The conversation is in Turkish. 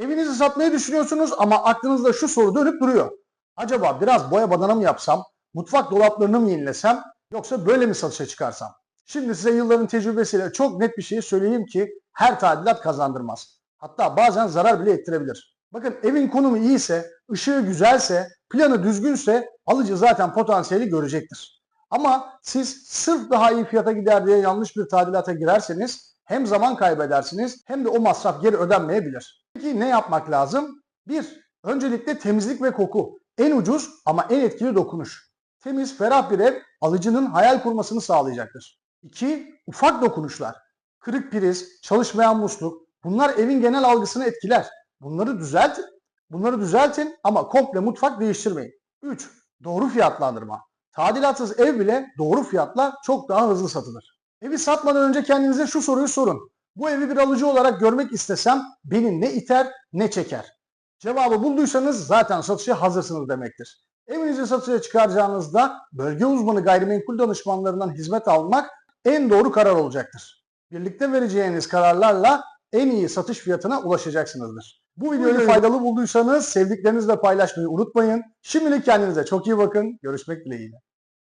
Evinizi satmayı düşünüyorsunuz ama aklınızda şu soru dönüp duruyor. Acaba biraz boya badana mı yapsam, mutfak dolaplarını mı yenilesem yoksa böyle mi satışa çıkarsam? Şimdi size yılların tecrübesiyle çok net bir şey söyleyeyim ki her tadilat kazandırmaz. Hatta bazen zarar bile ettirebilir. Bakın evin konumu iyiyse, ışığı güzelse, planı düzgünse alıcı zaten potansiyeli görecektir. Ama siz sırf daha iyi fiyata gider diye yanlış bir tadilata girerseniz hem zaman kaybedersiniz hem de o masraf geri ödenmeyebilir. Peki ne yapmak lazım? 1. Öncelikle temizlik ve koku. En ucuz ama en etkili dokunuş. Temiz, ferah bir ev alıcının hayal kurmasını sağlayacaktır. 2. Ufak dokunuşlar. Kırık priz, çalışmayan musluk bunlar evin genel algısını etkiler. Bunları düzeltin. Bunları düzeltin ama komple mutfak değiştirmeyin. 3. Doğru fiyatlandırma. Tadilatsız ev bile doğru fiyatla çok daha hızlı satılır. Evi satmadan önce kendinize şu soruyu sorun. Bu evi bir alıcı olarak görmek istesem beni ne iter ne çeker? Cevabı bulduysanız zaten satışa hazırsınız demektir. Evinizi satışa çıkaracağınızda bölge uzmanı gayrimenkul danışmanlarından hizmet almak en doğru karar olacaktır. Birlikte vereceğiniz kararlarla en iyi satış fiyatına ulaşacaksınızdır. Bu videoyu faydalı bulduysanız sevdiklerinizle paylaşmayı unutmayın. Şimdilik kendinize çok iyi bakın. Görüşmek dileğiyle.